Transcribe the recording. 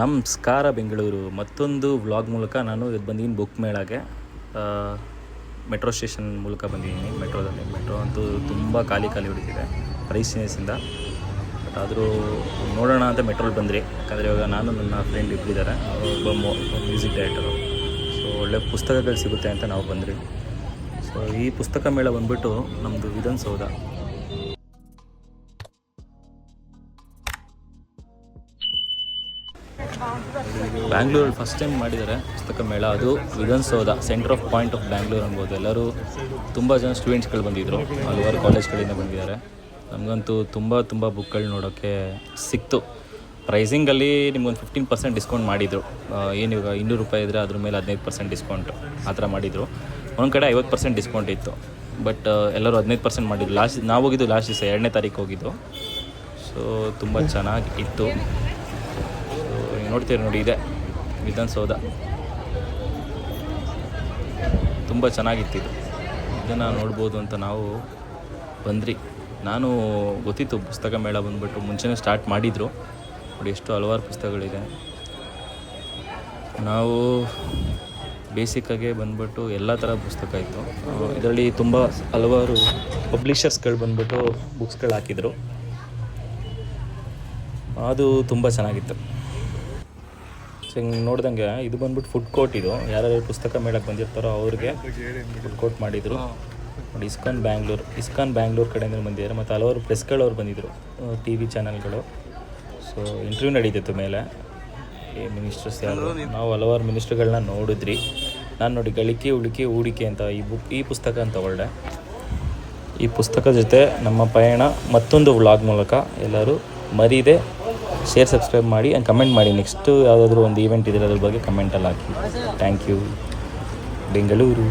ನಮಸ್ಕಾರ ಬೆಂಗಳೂರು. ಮತ್ತೊಂದು ವ್ಲಾಗ್ ಮೂಲಕ ನಾನು ಇವತ್ತು ಬಂದಿದ್ದೀನಿ ಬುಕ್ ಮೇಳಗೆ ಮೆಟ್ರೋ ಸ್ಟೇಷನ್ ಮೂಲಕ ಬಂದಿದ್ದೀನಿ. ಮೆಟ್ರೋದಲ್ಲಿ ಮೆಟ್ರೋ ಅಂತೂ ತುಂಬ ಖಾಲಿ ಖಾಲಿ ಹೊಡಿತಿದೆ ಪ್ರೈಸಿನೆಸ್ಸಿಂದ ಬಟ್ ಆದರೂ ನೋಡೋಣ ಅಂತ ಮೆಟ್ರೋಲ್ ಬಂದ್ರಿ ಯಾಕಂದರೆ ಇವಾಗ ನಾನು ನನ್ನ ಫ್ರೆಂಡ್ ಇಬ್ಬರಿದ್ದಾರೆ ಒಬ್ಬ ಮ್ಯೂಸಿಕ್ ಡೈರೆಕ್ಟರು ಸೊ ಒಳ್ಳೆ ಪುಸ್ತಕಗಳು ಸಿಗುತ್ತೆ ಅಂತ ನಾವು ಬಂದ್ರಿ ಸೊ ಈ ಪುಸ್ತಕ ಮೇಳ ಬಂದ್ಬಿಟ್ಟು ನಮ್ಮದು ವಿಧಾನಸೌಧ. ಬ್ಯಾಂಗ್ಳೂರಲ್ಲಿ ಫಸ್ಟ್ ಟೈಮ್ ಮಾಡಿದ್ದಾರೆ ಪುಸ್ತಕ ಮೇಳ. ಅದು Vidhana Soudha centre of point of Bangalore ಅನ್ಬೋದು ಎಲ್ಲರೂ ತುಂಬ ಜನ ಸ್ಟೂಡೆಂಟ್ಸ್ಗಳು ಬಂದಿದ್ದರು ಹಲವಾರು ಕಾಲೇಜ್ಗಳಿಂದ ಬಂದಿದ್ದಾರೆ. ನಮಗಂತೂ ತುಂಬ ತುಂಬ ಬುಕ್ಗಳು ನೋಡೋಕ್ಕೆ ಸಿಕ್ತು. ಪ್ರೈಸಿಂಗಲ್ಲಿ ನಿಮ್ಗೊಂದು ಫಿಫ್ಟೀನ್ ಪರ್ಸೆಂಟ್ ಡಿಸ್ಕೌಂಟ್ ಮಾಡಿದರು. ಏನು ಇವಾಗ ಇನ್ನೂರು ರೂಪಾಯಿ ಇದ್ದರೆ ಅದ್ರ ಮೇಲೆ ಹದಿನೈದು ಪರ್ಸೆಂಟ್ ಡಿಸ್ಕೌಂಟ್ ಆ ಥರ ಮಾಡಿದರು. ಒಂದು ಕಡೆ ಐವತ್ತು ಪರ್ಸೆಂಟ್ ಡಿಸ್ಕೌಂಟ್ ಇತ್ತು. ಬಟ್ ಎಲ್ಲರೂ ಹದಿನೈದು ಪರ್ಸೆಂಟ್ ಮಾಡಿದ್ರು. ಲಾಸ್ಟ್ ನಾವು ಹೋಗಿದ್ದು ಲಾಸ್ಟ್ ದಿವಸ, ಎರಡನೇ ತಾರೀಕು ಹೋಗಿದ್ದು. ಸೊ ತುಂಬ ಚೆನ್ನಾಗಿ ಇತ್ತು. ಸೊ ಈಗ ನೋಡ್ತೀರಿ ನೋಡಿ ಇದೆ. ವಿಧಾನಸೌಧ. ತುಂಬ ಚೆನ್ನಾಗಿತ್ತಿದು ಇದನ್ನು ನೋಡ್ಬೋದು ಅಂತ ನಾವು ಬಂದ್ರಿ. ನಾನು ಗೊತ್ತಿತ್ತು ಪುಸ್ತಕ ಮೇಳ ಬಂದ್ಬಿಟ್ಟು ಮುಂಚೆನೇ ಸ್ಟಾರ್ಟ್ ಮಾಡಿದರು. ನೋಡಿ ಎಷ್ಟು ಹಲವಾರು ಪುಸ್ತಕಗಳಿದೆ. ನಾವು ಬೇಸಿಕ್ಕಾಗೆ ಬಂದ್ಬಿಟ್ಟು ಎಲ್ಲ ಥರ ಪುಸ್ತಕ ಇತ್ತು. ಇದರಲ್ಲಿ ತುಂಬ ಹಲವಾರು ಪಬ್ಲಿಷರ್ಸ್ಗಳು ಬಂದ್ಬಿಟ್ಟು ಬುಕ್ಸ್ಗಳು ಹಾಕಿದರು. ಅದು ತುಂಬ ಚೆನ್ನಾಗಿತ್ತು. ಹಿಂಗೆ ನೋಡ್ದಂಗೆ ಇದು ಬಂದ್ಬಿಟ್ಟು ಫುಡ್ ಕೋರ್ಟ್ ಇದು. ಯಾರ್ಯಾರು ಪುಸ್ತಕ ಮೇಳಕ್ಕೆ ಬಂದಿರ್ತಾರೋ ಅವ್ರಿಗೆ ಫುಡ್ ಕೋರ್ಟ್ ಮಾಡಿದರು. ನೋಡಿ ಇಸ್ಕಾನ್ ಬ್ಯಾಂಗ್ಳೂರ್ ಇಸ್ಕಾನ್ ಬ್ಯಾಂಗ್ಳೂರ್ ಕಡೆಯಿಂದ ಬಂದಿದ್ದಾರೆ. ಮತ್ತು ಹಲವಾರು ಪ್ರೆಸ್ಗಳವ್ರು ಬಂದಿದ್ದರು ಟಿ ವಿ ಚಾನಲ್ಗಳು. ಸೊ ಇಂಟರ್ವ್ಯೂ ನಡೀತಿತ್ತು ಮೇಲೆ. ಈ ಮಿನಿಸ್ಟರ್ಸ್ ಯಾರು? ನಾವು ಹಲವಾರು ಮಿನಿಸ್ಟ್ರುಗಳನ್ನ ನೋಡಿದ್ರಿ. ನಾನು ನೋಡಿ ಗಳಿಕೆ ಉಳಿಕೆ ಹೂಡಿಕೆ ಅಂತ ಈ ಬುಕ್ ಈ ಪುಸ್ತಕ ಅಂತ ತಗೊಳ್ಳೆ ಈ ಪುಸ್ತಕ ಜೊತೆ ನಮ್ಮ ಪಯಣ ಮತ್ತೊಂದು ವ್ಲಾಗ್ ಮೂಲಕ ಎಲ್ಲರೂ ಮರೀದೆ ಶೇರ್ ಸಬ್ಸ್ಕ್ರೈಬ್ ಮಾಡಿ ಆ್ಯಂಡ್ ಕಮೆಂಟ್ ಮಾಡಿ. ನೆಕ್ಸ್ಟ್ ಯಾವುದಾದ್ರೂ ಒಂದು ಈವೆಂಟ್ ಇದ್ರೆ ಅದ್ರ ಬಗ್ಗೆ ಕಮೆಂಟಲ್ಲಿ ಹಾಕಿ. Thank you Bengaluru.